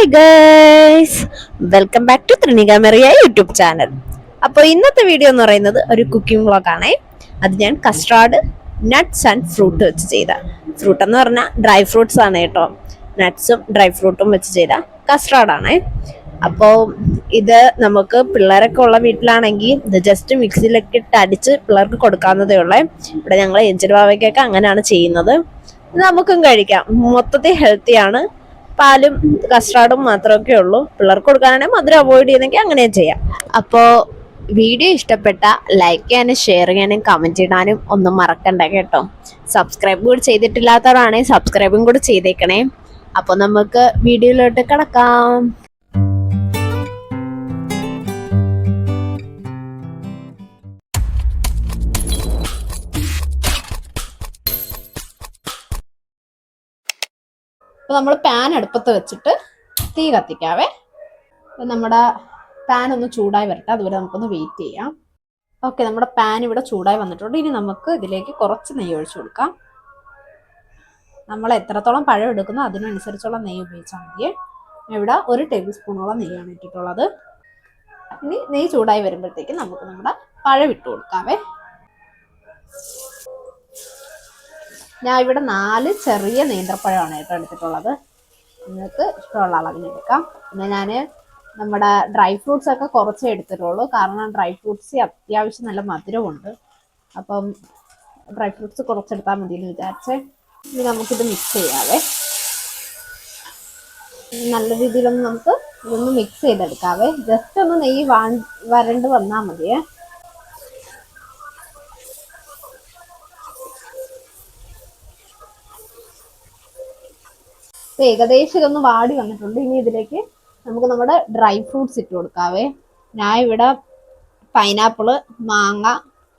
Hi girls welcome back to Thrinika Meriya YouTube channel അപ്പോൾ ഇന്നത്തെ video എന്ന് പറയുന്നത് ഒരു കുക്കിംഗ് വ്ളോഗാണേ അത് ഞാൻ കസ്റ്റാർഡ് നട്ട്സ് ആൻഡ് ഫ്രൂട്ട് വെച്ച് ചെയ്ത. ഫ്രൂട്ട് എന്ന് പറഞ്ഞാൽ ഡ്രൈ ഫ്രൂട്ട്സ് ആണ് കേട്ടോ. നട്ട്സും ഡ്രൈ ഫ്രൂട്ടും വെച്ച് ചെയ്ത കസ്റ്റാർഡാണേ അപ്പോൾ ഇത് നമുക്ക് പിള്ളേരൊക്കെ ഉള്ള വീട്ടിലാണെങ്കിൽ ഇത് ജസ്റ്റ് മിക്സിയിലൊക്കെ ഇട്ട് അടിച്ച് പിള്ളേർക്ക് കൊടുക്കാവുന്നതേ ഉള്ളേ. ഇവിടെ ഞങ്ങൾ എഞ്ചിൻ ബാവയ്ക്കൊക്കെ അങ്ങനെയാണ് ചെയ്യുന്നത്. നമുക്കും കഴിക്കാം. മൊത്തത്തിൽ ഹെൽത്തിയാണ് പാലും കസ്റ്റാർഡും മാത്രമൊക്കെ ഉള്ളൂ. പിള്ളേർക്ക് കൊടുക്കാനാണെങ്കിൽ മധുരം അവോയ്ഡ് ചെയ്യുന്നെങ്കിൽ അങ്ങനെയും ചെയ്യാം. അപ്പോൾ വീഡിയോ ഇഷ്ടപ്പെട്ട ലൈക്ക് ചെയ്യാനും ഷെയർ ചെയ്യാനും കമന്റ് ഇടാനും ഒന്നും മറക്കണ്ട കേട്ടോ. സബ്സ്ക്രൈബ് കൂടി ചെയ്തിട്ടില്ലാത്തവരാണെങ്കിൽ സബ്സ്ക്രൈബും കൂടി ചെയ്തേക്കണേ. അപ്പോൾ നമുക്ക് വീഡിയോയിലോട്ട് കിടക്കാം. അപ്പോൾ നമ്മൾ പാൻ അടുപ്പത്ത് വെച്ചിട്ട് തീ കത്തിക്കാവേ. നമ്മുടെ പാൻ ഒന്ന് ചൂടായി വരട്ടെ. അതുവരെ നമുക്കൊന്ന് വെയിറ്റ് ചെയ്യാം. ഓക്കെ നമ്മുടെ പാൻ ഇവിടെ ചൂടായി വന്നിട്ടുണ്ട്. ഇനി നമുക്ക് ഇതിലേക്ക് കുറച്ച് നെയ്യ് ഒഴിച്ചു കൊടുക്കാം. നമ്മൾ എത്രത്തോളം പഴം എടുക്കുന്നോ അതിനനുസരിച്ചുള്ള നെയ്യ് ഉപയോഗിച്ചാൽ മതി. ഇവിടെ ഒരു ടേബിൾ സ്പൂണോളം നെയ്യാണ് ഇട്ടിട്ടുള്ളത്. ഇനി നെയ്യ് ചൂടായി വരുമ്പോഴത്തേക്ക് നമുക്ക് നമ്മുടെ പഴം ഇട്ട് കൊടുക്കാവേ. ഞാൻ ഇവിടെ നാല് ചെറിയ നേന്ത്രപ്പഴമാണ് കേട്ടോ എടുത്തിട്ടുള്ളത്. നിങ്ങൾക്ക് ഇഷ്ടമുള്ള അളവിന് എടുക്കാം. പിന്നെ ഞാൻ നമ്മുടെ ഡ്രൈ ഫ്രൂട്ട്സ് ഒക്കെ കുറച്ചേ എടുത്തിട്ടുള്ളൂ. കാരണം ഡ്രൈ ഫ്രൂട്ട്സ് അത്യാവശ്യം നല്ല മധുരമുണ്ട്. അപ്പം ഡ്രൈ ഫ്രൂട്ട്സ് കുറച്ചെടുത്താൽ മതി എന്ന് വിചാരിച്ച് ഇനി നമുക്കിത് മിക്സ് ചെയ്യാവേ. നല്ല രീതിയിലൊന്ന് നമുക്ക് ഇതൊന്ന് മിക്സ് ചെയ്തെടുക്കാവേ. ജസ്റ്റ് ഒന്ന് നെയ്യ് വാ വരണ്ട് വന്നാൽ മതിയേ. ഏകദേശം ഇതൊന്ന് വാടി വന്നിട്ടുണ്ട്. ഇനി ഇതിലേക്ക് നമുക്ക് നമ്മുടെ ഡ്രൈ ഫ്രൂട്ട്സ് ഇട്ട് കൊടുക്കാവേ. ഞാൻ ഇവിടെ പൈനാപ്പിൾ മാങ്ങ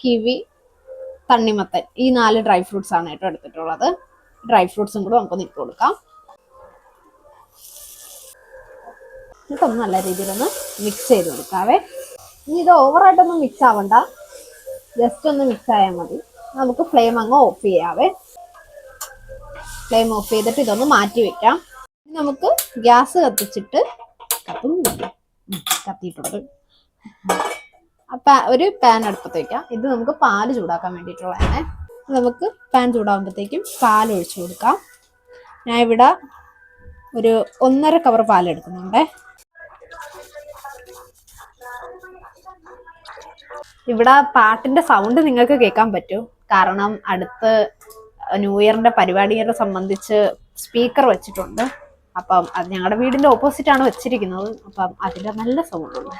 കിവി തണ്ണിമത്തൻ ഈ നാല് ഡ്രൈ ഫ്രൂട്ട്സ് ആണ് കേട്ടോ എടുത്തിട്ടുള്ളത്. ഡ്രൈ ഫ്രൂട്ട്സും കൂടെ നമുക്കൊന്ന് ഇട്ട് കൊടുക്കാം. എന്നിട്ടൊന്ന് നല്ല രീതിയിലൊന്ന് മിക്സ് ചെയ്ത് കൊടുക്കാവേ. ഇനി ഇത് ഓവറായിട്ടൊന്നും മിക്സ് ആവണ്ട. ജസ്റ്റ് ഒന്ന് മിക്സ് ആയാൽ മതി. നമുക്ക് ഫ്ലെയിം അങ്ങ് ഓഫ് ചെയ്യാവേ. ഫ്ലെയിം ഓഫ് ചെയ്തിട്ട് ഇതൊന്ന് മാറ്റി വെക്കാം. നമുക്ക് ഗ്യാസ് കത്തിച്ചിട്ട് ഉം, കത്തിയിട്ടുണ്ട്. ഒരു പാൻ അടുപ്പത്ത് വെക്കാം. ഇത് നമുക്ക് പാൽ ചൂടാക്കാൻ വേണ്ടിയിട്ടുള്ളതാണ്. നമുക്ക് പാൻ ചൂടാകുമ്പോഴത്തേക്കും പാൽ ഒഴിച്ചു കൊടുക്കാം. ഞാൻ ഇവിടെ ഒരു ഒന്നര കവർ പാൽ എടുക്കുന്നുണ്ടേ. ഇവിടെ പാട്ടിന്റെ സൗണ്ട് നിങ്ങൾക്ക് കേൾക്കാൻ പറ്റും. കാരണം അടുത്ത് ന്യൂ ഇയറിന്റെ പരിപാടികളെ സംബന്ധിച്ച് സ്പീക്കർ വെച്ചിട്ടുണ്ട്. അപ്പം അത് ഞങ്ങളുടെ വീടിന്റെ ഓപ്പോസിറ്റ് ആണ് വെച്ചിരിക്കുന്നത്. അപ്പം അതിന്റെ നല്ല സൗണ്ടുണ്ട്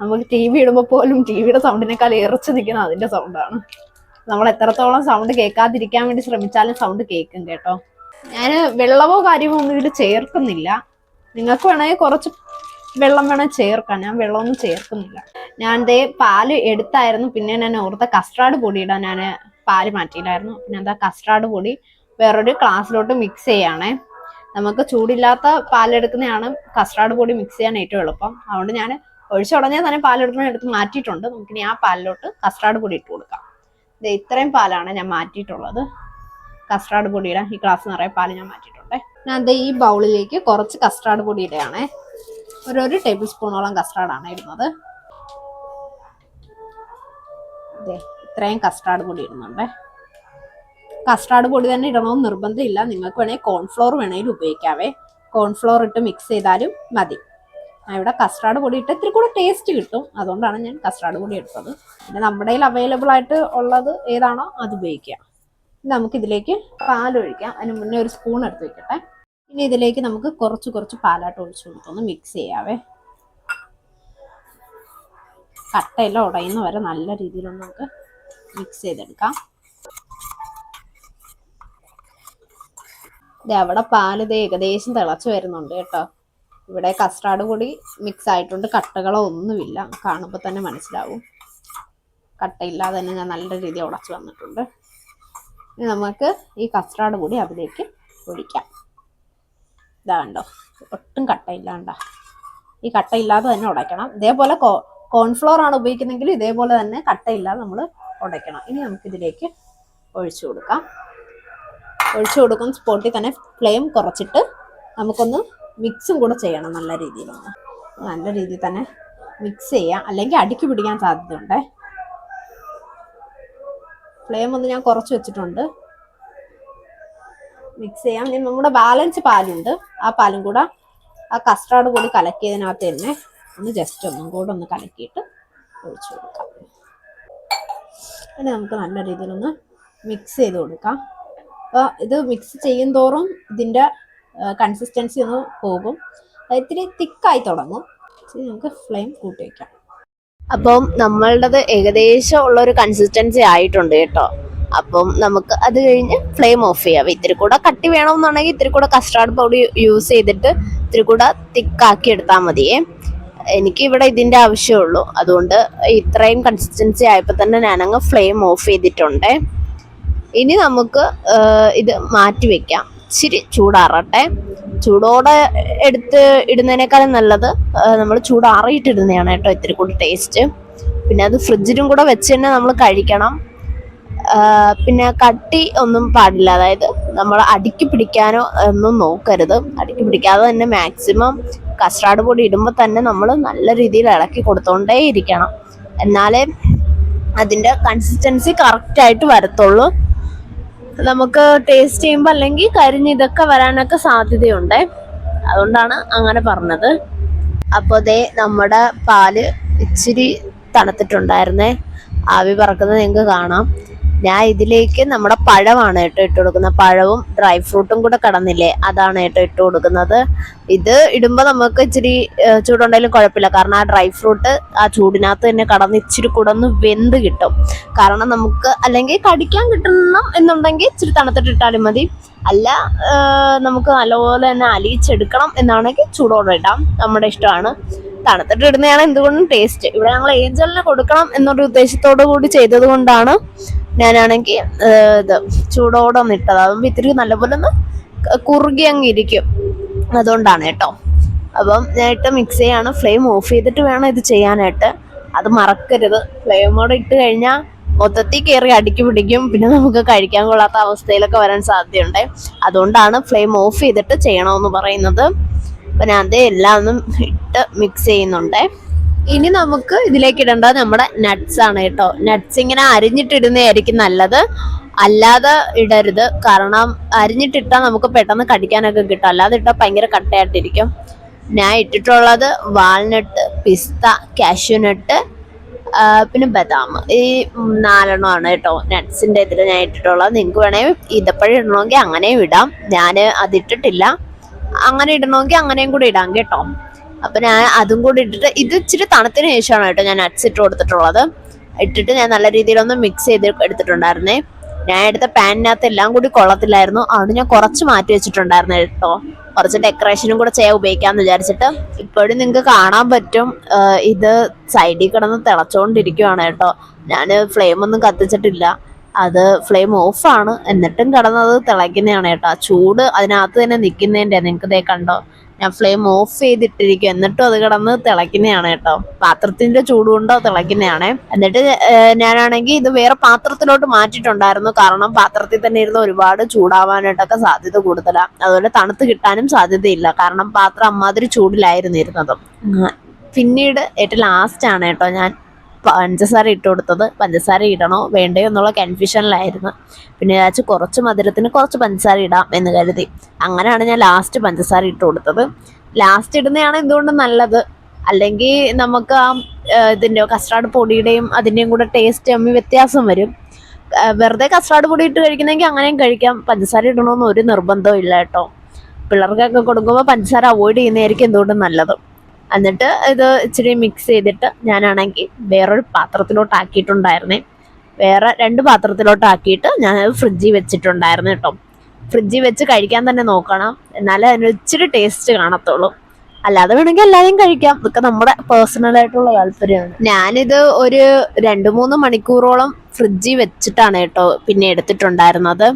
നമുക്ക് ടി വി ഇടുമ്പോൾ പോലും ടി വിയുടെ സൗണ്ടിനേക്കാൾ ഇറച്ചു നിൽക്കുന്ന അതിന്റെ സൗണ്ടാണ് നമ്മൾ എത്രത്തോളം സൗണ്ട് കേൾക്കാതിരിക്കാൻ വേണ്ടി ശ്രമിച്ചാലും സൗണ്ട് കേൾക്കും കേട്ടോ. ഞാൻ വെള്ളമോ കാര്യമോ ഒന്നും ഇതിൽ ചേർക്കുന്നില്ല. നിങ്ങൾക്ക് വേണമെങ്കിൽ കുറച്ച് വെള്ളം വേണമെങ്കിൽ ചേർക്കാം. ഞാൻ വെള്ളമൊന്നും ചേർക്കുന്നില്ല. ഞാൻ ദേ പാൽ എടുത്തായിരുന്നു. പിന്നെ ഞാൻ ഓർത്ത കസ്റ്റാർഡ് പൊടി ഇടാൻ ഞാൻ പാൽ മാറ്റിയില്ലായിരുന്നു. പിന്നെ എന്താ കസ്റ്റാർഡ് പൊടി വേറൊരു ഗ്ലാസ്സിലോട്ട് മിക്സ് ചെയ്യുകയാണേ നമുക്ക് ചൂടില്ലാത്ത പാലെടുക്കുന്നതാണ് കസ്റ്റാർഡ് പൊടി മിക്സ് ചെയ്യാൻ ഏറ്റവും എളുപ്പം. അതുകൊണ്ട് ഞാൻ ഒഴിച്ച ഉടനെ തന്നെ പാലെടുക്കുന്ന എടുത്ത് മാറ്റിയിട്ടുണ്ട്. നമുക്കിനി ആ പാലിലോട്ട് കസ്റ്റാർഡ് പൊടി ഇട്ട് കൊടുക്കാം. ഇത് ഇത്രയും പാലാണ് ഞാൻ മാറ്റിയിട്ടുള്ളത്. കസ്റ്റാർഡ് പൊടിയുടെ ഈ ഗ്ലാസ് നിറയെ പാൽ ഞാൻ മാറ്റിയിട്ടുണ്ട്. ഞാൻ ദേ ഈ ബൗളിലേക്ക് കുറച്ച് കസ്റ്റാർഡ് പൊടി ഇടുകയാണേ ഒരു ഒരു ടേബിൾ സ്പൂണോളം കസ്റ്റാർഡാണ് ഇടുന്നത്. ദേ ഇത്രയും കസ്റ്റാർഡ് പൊടി ഇടുന്നുണ്ടേ. കസ്റ്റാർഡ് പൊടി തന്നെ ഇടണമെന്ന് നിർബന്ധമില്ല. നിങ്ങൾക്ക് വേണമെങ്കിൽ കോൺഫ്ലോർ വേണമെങ്കിലും ഉപയോഗിക്കാവേ. കോൺഫ്ലോർ ഇട്ട് മിക്സ് ചെയ്താലും മതി. ഇവിടെ കസ്റ്റാർഡ് പൊടി ഇട്ട് ഇത്തിരി കൂടെ ടേസ്റ്റ് കിട്ടും. അതുകൊണ്ടാണ് ഞാൻ കസ്റ്റാർഡ് പൊടി എടുത്തത്. പിന്നെ നമ്മുടെ കയ്യിൽ അവൈലബിൾ ആയിട്ട് ഉള്ളത് ഏതാണോ അത് ഉപയോഗിക്കാം നമുക്ക് ഇതിലേക്ക് പാൽ ഒഴിക്കാം. അതിന് മുന്നേ ഒരു സ്പൂൺ എടുത്ത് വെക്കട്ടെ. ഇനി ഇതിലേക്ക് നമുക്ക് കുറച്ച് കുറച്ച് പാലായിട്ട് ഒഴിച്ചു കൊടുത്തൊന്ന് മിക്സ് ചെയ്യാവേ. കട്ടയെല്ലാം ഉടയുന്ന വരെ നല്ല രീതിയിലൊന്നും നമുക്ക് മിക്സ് ചെയ്തെടുക്കാം. അവിടെ പാൽ ഇത് ഏകദേശം തിളച്ച് വരുന്നുണ്ട് കേട്ടോ. ഇവിടെ കസ്റ്റാർഡ് കൂടി മിക്സ് ആയിട്ടുണ്ട്. കട്ടകളോ ഒന്നുമില്ല. കാണുമ്പോൾ തന്നെ മനസ്സിലാവും. കട്ടയില്ലാതെ തന്നെ ഞാൻ നല്ല രീതിയിൽ ഉടച്ച് വന്നിട്ടുണ്ട്. ഇനി നമുക്ക് ഈ കസ്റ്റാർഡ് കൂടി അതിലേക്ക് ഒഴിക്കാം. ഇതാ കണ്ടോ? ഒട്ടും കട്ടയില്ലാണ്ട. ഈ കട്ടയില്ലാതെ തന്നെ ഉടയ്ക്കണം. ഇതേപോലെ കോൺഫ്ലോർ ആണ് ഉപയോഗിക്കുന്നതെങ്കിൽ ഇതേപോലെ തന്നെ കട്ടയില്ലാതെ നമ്മൾ ഉടയ്ക്കണം. ഇനി നമുക്കിതിലേക്ക് ഒഴിച്ചു കൊടുക്കാം. ഒഴിച്ചു കൊടുക്കുന്ന സ്പോട്ടിൽ തന്നെ ഫ്ലെയിം കുറച്ചിട്ട് നമുക്കൊന്ന് മിക്സും കൂടെ ചെയ്യണം നല്ല രീതിയിലൊന്ന്. നല്ല രീതിയിൽ തന്നെ മിക്സ് ചെയ്യാം. അല്ലെങ്കിൽ അടുക്കി പിടിക്കാൻ സാധ്യതയുണ്ട്. ഫ്ലെയിം ഒന്ന് ഞാൻ കുറച്ച് വെച്ചിട്ടുണ്ട്. മിക്സ് ചെയ്യാം. ഇനി നമ്മുടെ ബാലൻസ് പാലുണ്ട്. ആ പാലും കൂടെ ആ കസ്റ്റാർഡ് കൂടി കലക്കിയതിനകത്ത് തന്നെ ഒന്ന് ജസ്റ്റ് ഒന്നും കൂടെ ഒന്ന് കലക്കിയിട്ട് ഒഴിച്ചു കൊടുക്കാം. ഇനി നമുക്ക് നല്ല രീതിയിലൊന്ന് മിക്സ് ചെയ്ത് കൊടുക്കാം. അപ്പോൾ ഇത് മിക്സ് ചെയ്യും തോറും ഇതിന്റെ കൺസിസ്റ്റൻസി ഒന്ന് പോകും. ഇത്തിരി തിക്കായി തുടങ്ങും. നമുക്ക് ഫ്ലെയിം കൂട്ടി വയ്ക്കാം അപ്പം നമ്മളുടേത് ഏകദേശം ഉള്ള ഒരു കൺസിസ്റ്റൻസി ആയിട്ടുണ്ട് കേട്ടോ. അപ്പം നമുക്ക് അത് കഴിഞ്ഞ് ഫ്ലെയിം ഓഫ് ചെയ്യാം. ഇത്തിരി കൂടെ കട്ടി വേണമെന്നുണ്ടെങ്കിൽ ഇത്തിരി കൂടെ കസ്റ്റാർഡ് പൗഡർ യൂസ് ചെയ്തിട്ട് ഇത്തിരി കൂടെ തിക്കാക്കി എടുത്താൽ മതിയേ. എനിക്ക് ഇവിടെ ഇതിന്റെ ആവശ്യമുള്ളൂ. അതുകൊണ്ട് ഇത്രയും കൺസിസ്റ്റൻസി ആയപ്പോൾ തന്നെ ഞാനങ്ങ് ഫ്ലെയിം ഓഫ് ചെയ്തിട്ടുണ്ട്. ഇനി നമുക്ക് ഇത് മാറ്റി വെക്കാം. ഇച്ചിരി ചൂടാറട്ടെ. ചൂടോടെ എടുത്ത് ഇടുന്നതിനേക്കാളും നല്ലത് നമ്മൾ ചൂടാറിയിട്ടിടുന്നതാണ് കേട്ടോ ഇത്തിരി കൂടി ടേസ്റ്റ് പിന്നെ അത് ഫ്രിഡ്ജിലും കൂടെ വെച്ച് തന്നെ നമ്മൾ കഴിക്കണം. പിന്നെ കട്ടി ഒന്നും പാടില്ല. അതായത് നമ്മൾ അടുക്കി പിടിക്കാനോ ഒന്നും നോക്കരുത്. അടുക്കി പിടിക്കാതെ തന്നെ മാക്സിമം കസ്റ്റാർഡ് പൊടി ഇടുമ്പോൾ തന്നെ നമ്മൾ നല്ല രീതിയിൽ ഇളക്കി കൊടുത്തോണ്ടേ ഇരിക്കണം. എന്നാലേ അതിന്റെ കൺസിസ്റ്റൻസി കറക്റ്റായിട്ട് വരത്തുള്ളൂ. നമുക്ക് ടേസ്റ്റ് ചെയ്യുമ്പോൾ അല്ലെങ്കിൽ കരിഞ്ഞ് ഇതൊക്കെ വരാനൊക്കെ സാധ്യതയുണ്ട്. അതുകൊണ്ടാണ് അങ്ങനെ പറഞ്ഞത്. അപ്പോൾ ദേ നമ്മുടെ പാൽ ഇച്ചിരി തണുത്തിട്ടുണ്ടായിരുന്നേ. ആവി പറക്കുന്നത് നിങ്ങൾക്ക് കാണാം. ഞാൻ ഇതിലേക്ക് നമ്മുടെ പഴമാണ് കേട്ടോ ഇട്ട് കൊടുക്കുന്നത്. പഴവും ഡ്രൈ ഫ്രൂട്ടും കൂടെ കടന്നില്ലേ അതാണ് കേട്ടോ ഇട്ട് കൊടുക്കുന്നത്. ഇത് ഇടുമ്പോൾ നമുക്ക് ഇച്ചിരി ചൂടുണ്ടെങ്കിലും കുഴപ്പമില്ല. കാരണം ആ ഡ്രൈ ഫ്രൂട്ട് ആ ചൂടിനകത്ത് തന്നെ കടന്ന് ഇച്ചിരി കൂടെ ഒന്ന് വെന്ത് കിട്ടും. കാരണം നമുക്ക് അല്ലെങ്കിൽ കടിക്കാൻ കിട്ടണം എന്നുണ്ടെങ്കിൽ ഇച്ചിരി തണുത്തിട്ടിട്ടാലും മതി. അല്ല നമുക്ക് നല്ലപോലെ തന്നെ അലിയിച്ചെടുക്കണം എന്നാണെങ്കിൽ ചൂടോടെ ഇടാം. നമ്മുടെ ഇഷ്ടമാണ്. തണുത്തിട്ട് ഇടുന്നതാണ് എന്തുകൊണ്ടും ടേസ്റ്റ് ഇവിടെ ഞങ്ങൾ ഏഞ്ചലിന് കൊടുക്കണം എന്നൊരു ഉദ്ദേശത്തോടു കൂടി ചെയ്തത് കൊണ്ടാണ് ഞാനാണെങ്കിൽ ഇത് ചൂടോടെ ഒന്ന് ഇട്ടത്. അതാകുമ്പോൾ ഇത്തിരി നല്ലപോലെ ഒന്ന് കുറുകി അങ്ങ് ഇരിക്കും. അതുകൊണ്ടാണ് കേട്ടോ. അപ്പം ഞാനിട്ട് മിക്സ് ചെയ്യാണ്. ഫ്ലെയിം ഓഫ് ചെയ്തിട്ട് വേണം ഇത് ചെയ്യാനായിട്ട്. അത് മറക്കരുത്. ഫ്ലെയിമോടെ ഇട്ട് കഴിഞ്ഞാൽ മൊത്തത്തിൽ കയറി അടുക്കി പിടിക്കും. പിന്നെ നമുക്ക് കഴിക്കാൻ കൊള്ളാത്ത അവസ്ഥയിലൊക്കെ വരാൻ സാധ്യതയുണ്ട്. അതുകൊണ്ടാണ് ഫ്ലെയിം ഓഫ് ചെയ്തിട്ട് ചെയ്യണമെന്ന് പറയുന്നത്. അപ്പം ഞാൻ അതേ എല്ലാം ഒന്നും ഇട്ട് മിക്സ് ചെയ്യുന്നുണ്ട്. ഇനി നമുക്ക് ഇതിലേക്ക് ഇടേണ്ടത് നമ്മുടെ നട്ട്സ് ആണ് കേട്ടോ. നട്ട്സ് ഇങ്ങനെ അരിഞ്ഞിട്ടിടുന്നതായിരിക്കും നല്ലത്. അല്ലാതെ ഇടരുത്. കാരണം അരിഞ്ഞിട്ടിട്ടാൽ നമുക്ക് പെട്ടെന്ന് കടിക്കാനൊക്കെ കിട്ടും അല്ലാതെ ഇട്ടാൽ ഭയങ്കര കട്ടയായിട്ടിരിക്കും. ഞാൻ ഇട്ടിട്ടുള്ളത് വാൾനട്ട് പിസ്ത കാഷ്യൂനട്ട് പിന്നെ ബദാം. ഈ നാലെണ്ണമാണ് കേട്ടോ നട്ട്സിന്റെ ഇതിൽ ഞാൻ ഇട്ടിട്ടുള്ളത്. നിങ്ങൾക്ക് വേണമെങ്കിൽ ഈന്തപ്പഴം ഇടണമെങ്കിൽ അങ്ങനെയും ഇടാം. ഞാൻ അതിട്ടിട്ടില്ല അങ്ങനെ ഇടണമെങ്കിൽ അങ്ങനെയും കൂടി ഇടാം കേട്ടോ. അപ്പൊ ഞാൻ അതും കൂടി ഇട്ടിട്ട് ഇത് ഇച്ചിരി തണുത്തിന് ശേഷമാണ് കേട്ടോ ഞാൻ നട്ട്സ് ഇട്ട് കൊടുത്തിട്ടുള്ളത്. ഇട്ടിട്ട് ഞാൻ നല്ല രീതിയിലൊന്ന് മിക്സ് ചെയ്ത് എടുത്തിട്ടുണ്ടായിരുന്നേ. ഞാൻ എടുത്ത പാനിനകത്ത് എല്ലാം കൂടി കൊള്ളത്തില്ലായിരുന്നു. അതുകൊണ്ട് ഞാൻ കുറച്ച് മാറ്റി വെച്ചിട്ടുണ്ടായിരുന്നു കേട്ടോ. കുറച്ച് ഡെക്കറേഷനും കൂടെ ചെയ്യാൻ ഉപയോഗിക്കാന്ന് വിചാരിച്ചിട്ട് ഇപ്പോഴും നിങ്ങൾക്ക് കാണാൻ പറ്റും. ഇത് സൈഡിൽ കിടന്ന് തിളച്ചോണ്ടിരിക്കുവാണ് കേട്ടോ. ഞാൻ ഫ്ലെയിം ഒന്നും കത്തിച്ചിട്ടില്ല. അത് ഫ്ലെയിം ഓഫാണ് എന്നിട്ടും കിടന്നത് തിളയ്ക്കുന്നതാണ് കേട്ടോ. ചൂട് അതിനകത്ത് തന്നെ നിൽക്കുന്നതിന്റെ നിങ്ങൾക്ക് ഇതേ കണ്ടോ? ഞാൻ ഫ്ലെയിം ഓഫ് ചെയ്തിട്ടിരിക്കും എന്നിട്ടും അത് കിടന്ന് തിളയ്ക്കുന്നതാണ് കേട്ടോ. പാത്രത്തിന്റെ ചൂട് കൊണ്ടോ തിളയ്ക്കുന്നതാണ്. എന്നിട്ട് ഞാനാണെങ്കിൽ ഇത് വേറെ പാത്രത്തിലോട്ട് മാറ്റിയിട്ടുണ്ടായിരുന്നു. കാരണം പാത്രത്തിൽ തന്നെ ഇരുന്ന് ഒരുപാട് ചൂടാവാനായിട്ടൊക്കെ സാധ്യത കൂടുതലാണ് അതുപോലെ തണുത്ത് കിട്ടാനും സാധ്യതയില്ല. കാരണം പാത്രം അമ്മാതിരി ചൂടിലായിരുന്നു ഇരുന്നത്. പിന്നീട് ഏറ്റവും ലാസ്റ്റ് ആണ് കേട്ടോ ഞാൻ പഞ്ചസാര ഇട്ട് കൊടുത്തത്. പഞ്ചസാര ഇടണോ? വേണ്ടയോ എന്നുള്ള കൺഫ്യൂഷനിലായിരുന്നു പിന്നെ വിചാരിച്ചു കുറച്ച് മധുരത്തിന് കുറച്ച് പഞ്ചസാര ഇടാം എന്ന് കരുതി. അങ്ങനെയാണ് ഞാൻ ലാസ്റ്റ് പഞ്ചസാര ഇട്ട് കൊടുത്തത്. ലാസ്റ്റ് ഇടുന്നതാണ് എന്തുകൊണ്ട് നല്ലത്? അല്ലെങ്കിൽ നമുക്ക് ആ ഇതിന്റെ കസ്റ്റാർഡ് പൊടിയുടെയും അതിന്റെയും കൂടെ ടേസ്റ്റ് അമ്മി വ്യത്യാസം വരും. വെറുതെ കസ്റ്റാർഡ് പൊടി ഇട്ട് കഴിക്കുന്നെങ്കിൽ അങ്ങനെയും കഴിക്കാം. പഞ്ചസാര ഇടണമെന്ന് ഒരു നിർബന്ധവും ഇല്ല കേട്ടോ. പിള്ളേർക്കൊക്കെ കൊടുക്കുമ്പോൾ പഞ്ചസാര അവോയ്ഡ് ചെയ്യുന്നതായിരിക്കും എന്തുകൊണ്ടും നല്ലത്. എന്നിട്ട് ഇത് ഇച്ചിരി മിക്സ് ചെയ്തിട്ട് ഞാനാണെങ്കിൽ വേറൊരു പാത്രത്തിലോട്ട് ആക്കിയിട്ടുണ്ടായിരുന്നേ വേറെ രണ്ട് പാത്രത്തിലോട്ട് ആക്കിയിട്ട് ഞാൻ ഫ്രിഡ്ജിൽ വെച്ചിട്ടുണ്ടായിരുന്നു കേട്ടോ. ഫ്രിഡ്ജിൽ വെച്ച് കഴിക്കാൻ തന്നെ നോക്കണം. എന്നാലേ അതിന് ഇച്ചിരി ടേസ്റ്റ് കാണത്തുള്ളൂ. അല്ലാതെ വേണമെങ്കിൽ എല്ലാവരും കഴിക്കാം. അതൊക്കെ നമ്മുടെ പേഴ്സണൽ ആയിട്ടുള്ള താല്പര്യമാണ്. ഞാനിത് ഒരു രണ്ടു മൂന്ന് മണിക്കൂറോളം ഫ്രിഡ്ജിൽ വെച്ചിട്ടാണ് കേട്ടോ പിന്നെ എടുത്തിട്ടുണ്ടായിരുന്നത്.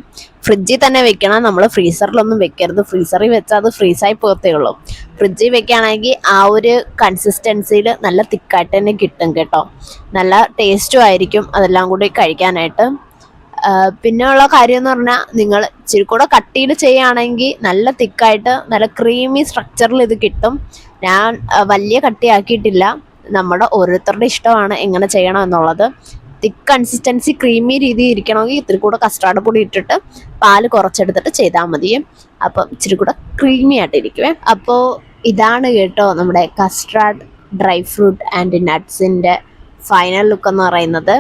ഫ്രിഡ്ജിൽ തന്നെ വെക്കണം. നമ്മൾ ഫ്രീസറിലൊന്നും വെക്കരുത്. ഫ്രീസറിൽ വെച്ചാൽ അത് ഫ്രീസായി പോകത്തേ ഉള്ളൂ. ഫ്രിഡ്ജിൽ വെക്കുകയാണെങ്കിൽ ആ ഒരു കൺസിസ്റ്റൻസിയിൽ നല്ല തിക്കായിട്ട് തന്നെ കിട്ടും കേട്ടോ. നല്ല ടേസ്റ്റും ആയിരിക്കും അതെല്ലാം കൂടി കഴിക്കാനായിട്ട്. പിന്നെ ഉള്ള കാര്യം എന്ന് പറഞ്ഞാൽ നിങ്ങൾ ഇച്ചിരി കൂടെ കട്ടിയിൽ ചെയ്യുകയാണെങ്കിൽ നല്ല തിക്കായിട്ട് നല്ല ക്രീമി സ്ട്രക്ചറിൽ ഇത് കിട്ടും. ഞാൻ വലിയ കട്ടിയാക്കിയിട്ടില്ല. നമ്മുടെ ഓരോരുത്തരുടെ ഇഷ്ടമാണ് എങ്ങനെ ചെയ്യണം എന്നുള്ളത് തിക്ക് കൺസിസ്റ്റൻസി ക്രീമി രീതിയിൽ ഇരിക്കണമെങ്കിൽ ഇത്തിരി കൂടെ കസ്റ്റാർഡ് പൊടി ഇട്ടിട്ട് പാൽ കുറച്ചെടുത്തിട്ട് ചെയ്താൽ മതി. അപ്പം ഇച്ചിരി കൂടെ ക്രീമി ആയിട്ടിരിക്കുവേ അപ്പോൾ ഇതാണ് കേട്ടോ നമ്മുടെ കസ്റ്റാർഡ് ഡ്രൈ ഫ്രൂട്ട് ആൻഡ് നട്ട്സിന്റെ ഫൈനൽ ലുക്ക് എന്ന് പറയുന്നത്.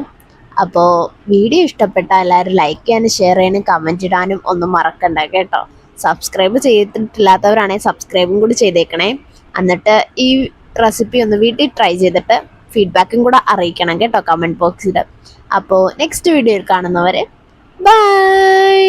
അപ്പോൾ വീഡിയോ ഇഷ്ടപ്പെട്ടാൽ എല്ലാവരും ലൈക്ക് ചെയ്യാനും ഷെയർ ചെയ്യാനും കമന്റ് ഇടാനും ഒന്നും മറക്കണ്ട കേട്ടോ. സബ്സ്ക്രൈബ് ചെയ്തിട്ടില്ലാത്തവരാണെങ്കിൽ സബ്സ്ക്രൈബും കൂടി ചെയ്തേക്കണേ. എന്നിട്ട് ഈ റെസിപ്പി ഒന്ന് വീട്ടിൽ ട്രൈ ചെയ്തിട്ട് ഫീഡ്ബാക്കും കൂടെ അറിയിക്കണം കേട്ടോ കമന്റ് ബോക്സിൽ അപ്പോൾ നെക്സ്റ്റ് വീഡിയോയിൽ കാണുന്നവരെ ബൈ